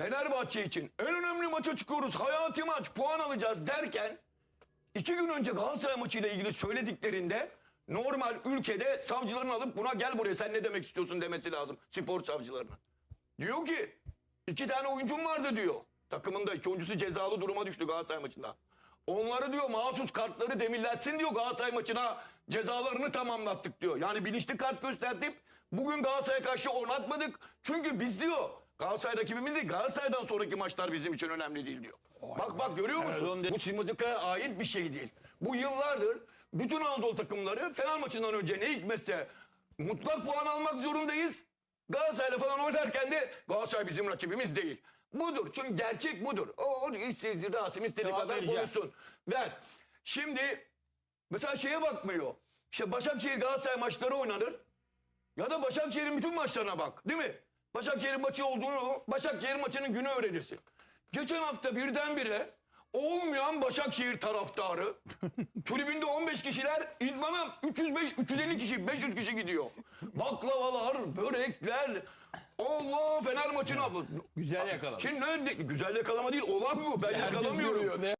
Fenerbahçe için en önemli maça çıkıyoruz. Hayati maç puan alacağız derken iki gün önce Galatasaray maçıyla ilgili söylediklerinde normal ülkede savcıların alıp buna gel buraya sen ne demek istiyorsun demesi lazım spor savcılarının. Diyor ki iki tane oyuncum vardı diyor. Takımında iki oyuncusu cezalı duruma düştü Galatasaray maçında. Onları diyor mahsus kartları demirletsin diyor Galatasaray maçına cezalarını tamamlattık diyor. Yani bilinçli kart gösterdik. Bugün Galatasaray'a karşı oynatmadık. Çünkü biz diyor Galatasaray rakibimiz değil Galatasaray'dan sonraki maçlar bizim için önemli değil diyor. Bak bak görüyor musun? Bu Simodika'ya ait bir şey değil. Bu yıllardır bütün Anadolu takımları Fener maçından önce ne hikmetse mutlak puan almak zorundayız. Galatasaray'la falan oynarken de Galatasaray bizim rakibimiz değil. Budur. Çünkü gerçek budur. O, o istediği Rasim istediği Cevap kadar vereceğim. konuşsun. Ver. Şimdi mesela şeye bakmıyor. İşte Başakşehir Galatasaray maçları oynanır. Ya da Başakşehir'in bütün maçlarına bak. Değil mi? Başakşehir'in maçı olduğunu Başakşehir maçının günü öğrenirsin. Geçen hafta birdenbire olmayan Başakşehir taraftarı tribünde 15 kişiler idmana 305, 350 kişi 500 kişi gidiyor. Baklavalar, börekler Allah Fener maçına. Güzel yakaladı. Şimdi ne, güzel yakalama değil olan bu. Ben Herkes yakalamıyorum. görüyor, ne?